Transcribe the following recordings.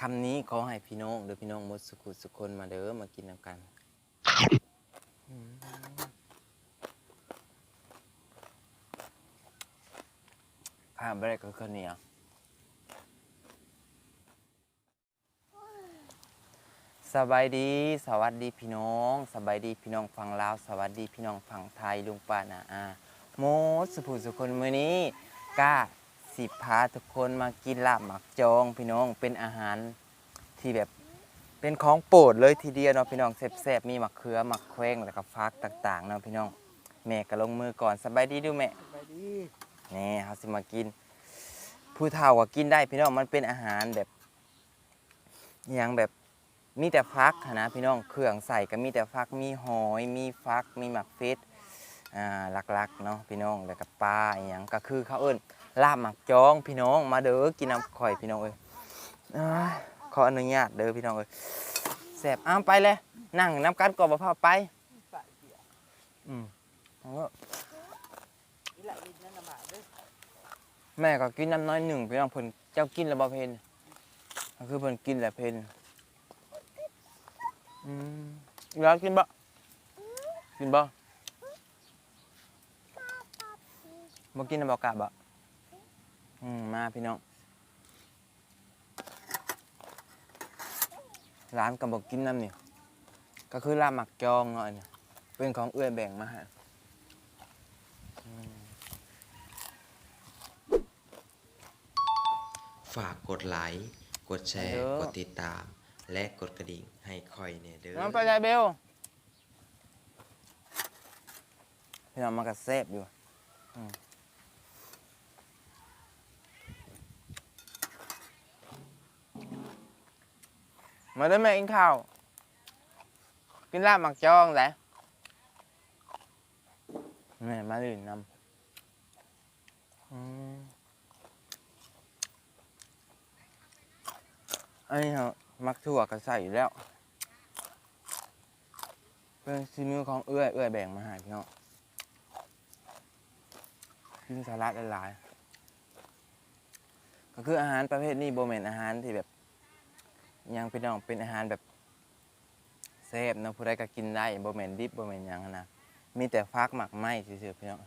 คำนี้ขอให้พี่น้องเด้อพี่น้องหมดสุขุสุคนมาเด้อมากินน้ำกันข้ามไปได้ก็ข้าวเหนียวสบายดีสวัสดีพี่น้อง สบายดีพี่น้องฝั่งลาว สวัสดีพี่น้องฝั่งไทยลุงป้านาอาโมดสุขุสุคนมื้อนี้ก้า สิพาทุกคนมากินลาบหมักจองพี่น้องเป็นอาหารที่แบบเป็นของโปรดเลยทีเดียวเนาะพี่น้องแซ่บๆมีมะเขือมะแขวงแล้วก็ฟักต่างๆเนาะพี่น้องแม่ก็ลงมือก่อนสบายดีดูแม่ไปดีนี่เฮาสิมากิน ผู้เฒ่าก็กินได้พี่น้องมันเป็นอาหารแบบอหย่างแบบมีแต่ฟักหั้นนะพี่น้องเครื่องใส่ก็มีแต่ฟักมีหอยมีฟักมีหมักเฟสอ่าหลักๆเนาะพี่น้องแล้วก็ปลาอหย่างก็คือเขาเอิ้น ลาบหมักจองพี่น้องมาเด้อกินน้ำข่อยพี่น้องเอ้ยขออนุญาตเด้อพี่น้องเอ้ยแซ่บอ้ามไปเลยนั่งน้ำกันกอนบ่พาไปไปอืมเอแม่ก็กินน้ำน้อยหนึ่งพี่น้องเพิ่นเจ้ากินแล้วบ่เพนคือเพิ่นกินแล้วเพนอืมอยากกินบ่กินบ่บ่กินน้ำบ่กะบ่ อืมมาพี่น้องร้านก็บ่กินน้ำนี่ก็คือลาบหมักจองเนาะอันนี้เป็นของเอื้อยแบ่งมาให้อืมฝากกดไลค์ กดแชร์เด้อกดติดตาม และกดกระดิ่งให้คอยเนี่ยเด้อน้องไปใจเบลพี่น้องมากระเซบอยู่อืม มาเด้อแม่กินข้าว กินลาบหมักจองแหละแม่มาดื่นนำอืมอันนี้เหรอมักถั่วก็ใส่อยู่แล้ว เป็นซีมือของเอื้อยเอื้อยแบ่งมาให้พี่น้องกินสลัดหลายๆก็คืออาหารประเภทนี้โบเมนอาหารที่แบบ ยังพี่น้องเป็นอาหารแบบเซฟนะผู้ใดก็กินได้โบเมนดิบโบเมนหยังนะมีแต่ฟักหมักไหม้ซื่อๆพี่น้อง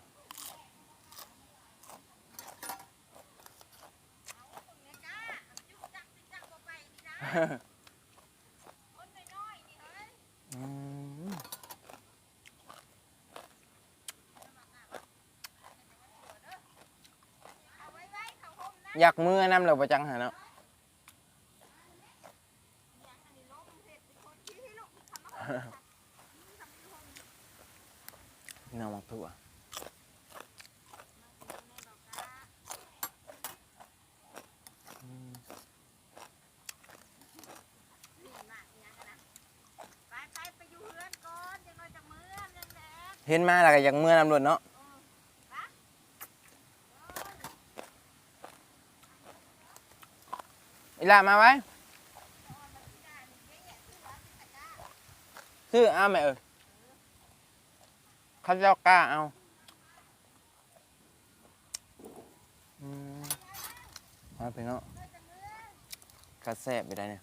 อยากมือน้ำเราประจังหาเนาะ น้องมักถั่วอืมไปไปไปอยู่เฮือนก่อนจังน้อยจังมื้อเรื่องแดงเห็นมาแล้วก็อยากมือนำรวจเนาะอีหลามาไว้ ซื้อเอาแม่เอ้ยเขาเจ้ากล้าเอาอืมมาไปเนาะกระแซบไปได้เนี่ย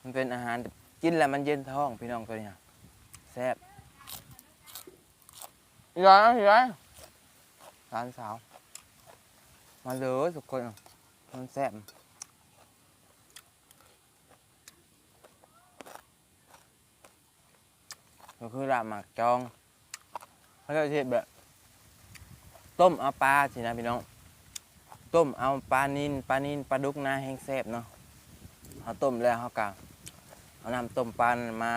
มันเป็นอาหารแบบกินแล้วมันเย็นท้องพี่น้องตัวเนี้แซบอีร้อยอีร้อยร้านสาว มาเลยทุกคนมันแซบ ก็คือลาบหมักจองเขาจะเทศแบบ ต้มเอาปลาสินะพี่น้อง ต้มเอาปลานินปลานินปลาดุกนาแห้งแซ่บเนาะเขาต้มแล้วเขากะเอาน้ำต้มปลามา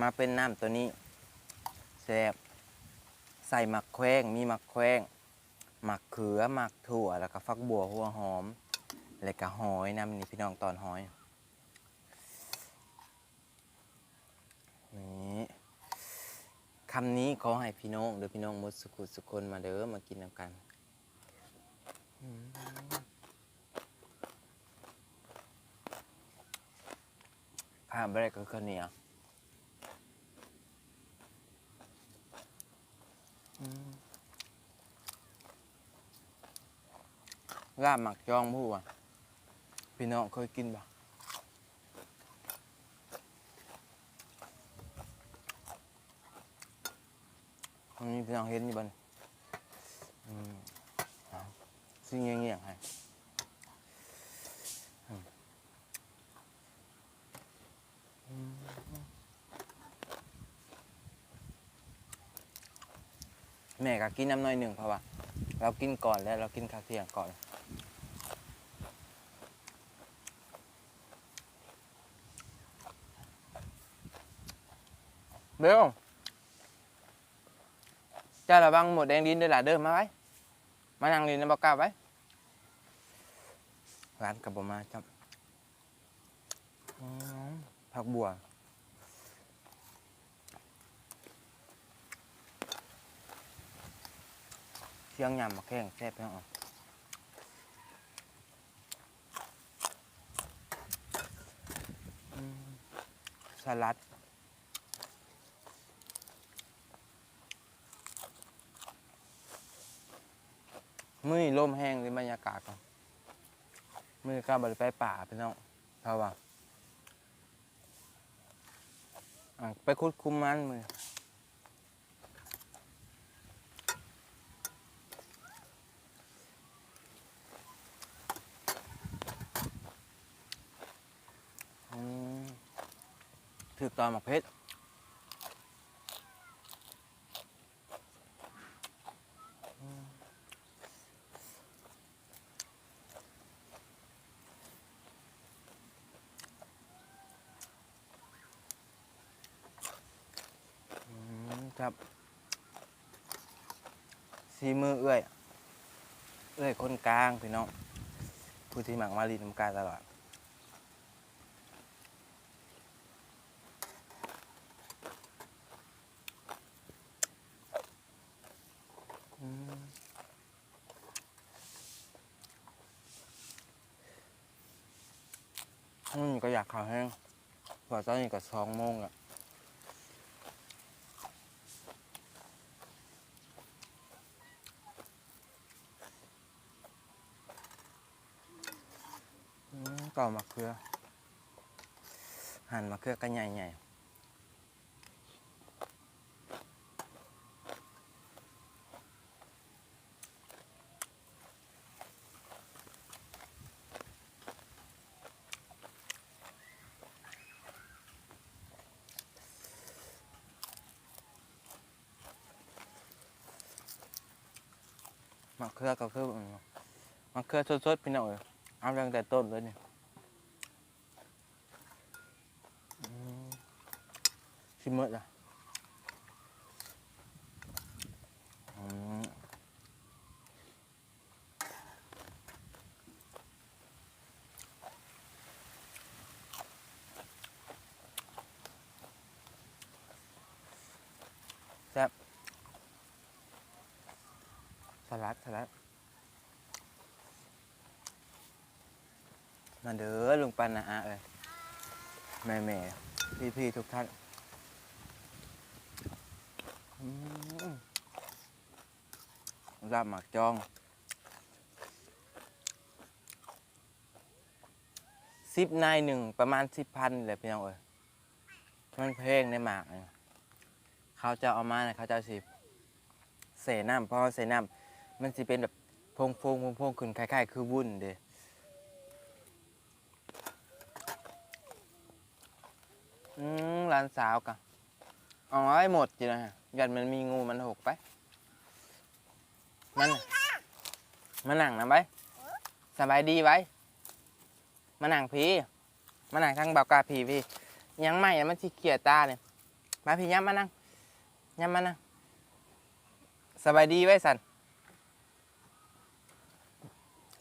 มาเป็นน้ำตัวนี้แซ่บใส่หมักแควงมีหมักแควงหมักเขือหมักถั่วแล้วก็ฟักบัวหัวหอม แล้วก็หอยน้ำนี่พี่น้องตอนหอย คำนี้ขอให้พี่น้องเด้อพี่น้องมดสุขุสุคนมาเด้อมากินน้ำกันข้ามไปได้ก็ข้าวเหนียวอืมลาบหมักจองผู้อะพี่น้องเคยกินบ่ อันนี้ พี่น้องเห็นอยู่บนอืมเอาสิ่งเงี้ยๆให้แม่ก็กินน้ำหน่อยหนึ่งเพราะว่า เรากินก่อนแล้วเรากินข้าวเที่ยงก่อนเบล จ้าระวังหมดแดงดินด้วยล่ะเดิมมาไว้มานั่งดินในบอกกล้าไว้ร้านกับบมมาจับอืมผักบัวเชียงยำมาแข้งแซ่บเนาะอืมสลัด มือนี่ลมแห้งเลยบรรยากาศก่อนมือก็บริไปป่าพี่น้องเพราะว่าอ่ไปคุดคุมมันมือถือตอหมกเพชร อืมครับสีมื อเอื้อยเอื้อยคนกลางพี่น้องผู้ที่หมักมารีน้ำกาตลอดอืมอืมก็อยากข่าวแห้งกว่าตอนนี้ก็สองโมงอะ อืม ก่อมะเขือ หั่นมะเขือกันใหญ่ๆมะเขือก็คืออืมมะเขือสดๆพี่น้องเอ้ยเอาตั้งแต่ต้นเลยนี่อื ชิมเมดละอืมแซ่บสลัดสลัดมาเด้อลุงปันนะฮะเอ้ยแม่แม่พี่พี่ทุกท่านอืม รับหมักจองสิบนายหนึ่งประมาณสิบพันเลยพี่น้องเอ้ยมันเพลงในหมากเนี่ยเขาจะเอามาเนี่ยเขาจะสิเสน้ำเพราะเสน้ำมันสิเป็นแบบพงพงพงพงขึ้นคล้ายๆ คือวุ่นเด้อืมร้านสาวกะอาไว้หมดจีนะฮะยันมันมีงูมันหกไป มัน มานั่งนะไปสบายดีไว้ มานั่งพีมานั่งทางเบากาพีพี่ ยังไม่อะมันที่เขียตาเนี่ยมาพี่ย้ำมานั่งย้ำมานั่งสบายดีไว้สัน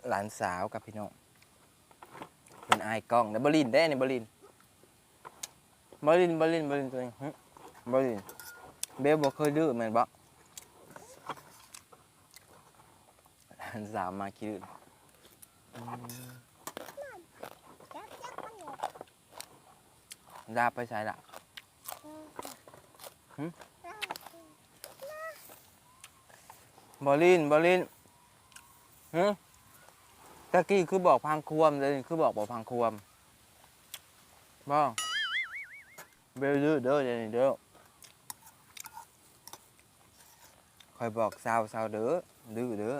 หลานสาวกับพี่น้องเป็นไอายกล้องเดี๋ยวบลินได้เนี่ยบลินบลินบลินบลินตัวนี้บลินเบลบอกเคยดื้อเหมือนบอก หลานสาวมาคิดดาไปใส่ละบอลินบอลินหึตะกี้คือบอกพังควมเลยคือบอกบอกพังควมบ้อกเบลดื้อเด้อเดี๋ยวนี้เด้อคอยบอกสาวสาวเด้อดื้อเด้อ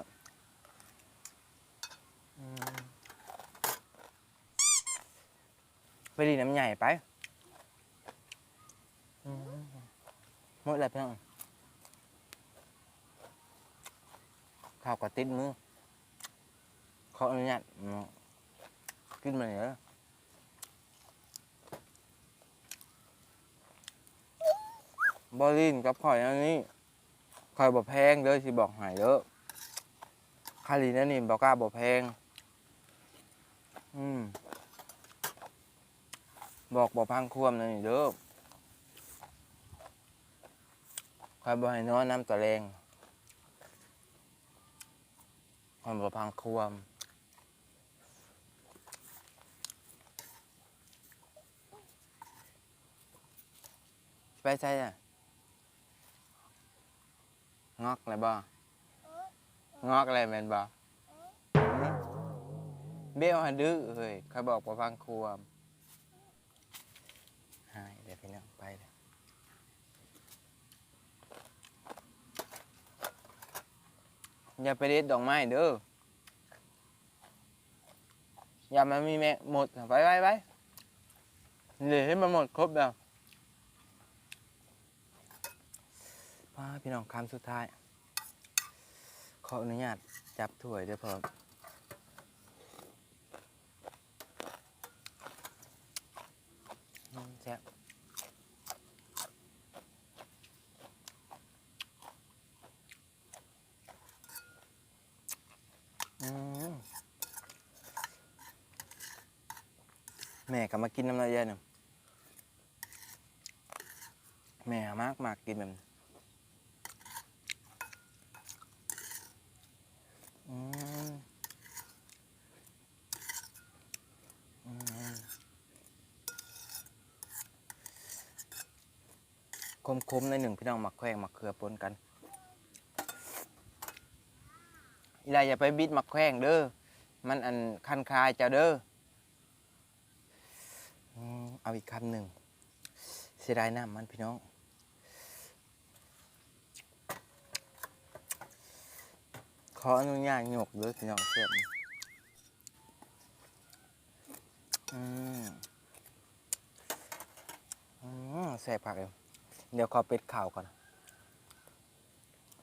ไปดีน้ำใหญ่ไปอืมหมดแล้วเพื่อนข้าวกระติดมือขออนุญาตกินมาเยอะบอลินกับข่อยอันนี้ข่อยบ่แพงเด้อสิบอกหายเด้อคาลีนั่นนี่บอกกล้าบ่แพง อืม บอกบ่พังควมนั่นนี่เด้อข่อยบ่ให้นอนน้ำตะแรงข่อยบ่พังควมไปใช่อะงอกอะไรบ่งอกอะไรแมนบ่ เบี้ยวหันดื้อเฮ้ยเขาบอกว่าฟังควมหายเดี๋ยวพี่น้องไปเลยอย่าไปเด็ดดอกไม้เด้ออย่ามามีแม่หมดไปไปไปเดี๋ยวให้มันหมดครบแล้วป้าพี่น้องคำสุดท้าย ขออนุญาตจับถ้วยด้วยพร้อมอืม แซ่บอืมแม่ก็มากินน้ำลายเย็นงแม่มากมากกินแบบอืม คมๆในหนึ่งพี่น้องหมักแขวงหมักเขือปนกันอีไรอย่าไปบิดหมักแขวงเด้อมันอันคันคายเจ้าเด้อเอาอีกคำหนึ่งเสียดายน้ำมันพี่น้องขออนุญาตหยกด้วยพี่น้องเสียบอืมอืมแซ่บผักเลย เดี๋ยวขอเป็ดข่าวก่อน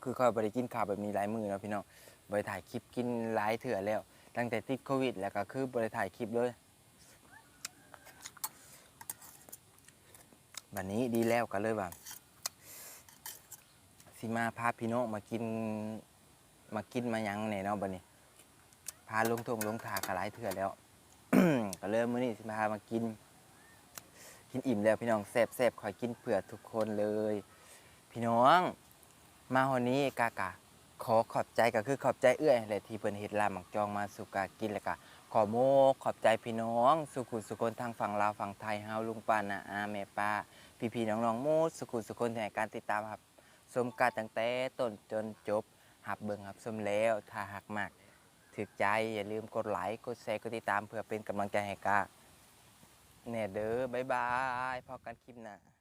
คือคอยบริกินข่าวแบบนี้หลายมือแล้วพี่น้องบริถ่ายคลิปกินหลายเถื่อแล้ว ตั้งแต่ติดโควิด แล้วก็คือบริถ่ายคลิปเลยบัดนี้ดีแล้วก็เลยว่าสิมาพาพี่น้องมากินมากินมายังเนี่ยเนาะบัดนี้ พาลงทงลงทากระไรเถื่อแล้ว ก็เริ่มมื้อนี้สิพามากิน กินอิ่มแล้วพี่น้องแซ่บแซ่บคอยกินเผื่อทุกคนเลย พี่น้อง มาวันนี้กากะขอขอบใจก็คือขอบใจเอื้อยแหละที่เพิ่นเฮ็ดลาหมักจองมาสู่กากินแล้วก็ขอโมกขอบใจพี่น้อง สุขุสุคนทางฝั่งลาวฝั่งไทยเฮาลุงป้านาอาแม่ป้า พี่ๆน้องๆหมูสุขุสุคนที่ให้การติดตามครับชมการตั้งแต่ต้นจนจบหับเบิ่งหับชมแล้วถ้าหักมากถึกใจอย่าลืมกดไลค์กดแชร์กดติดตามเพื่อเป็นกำลังใจให้กา แน่เด้อบ๊ายบายพอกันคลิปหน้า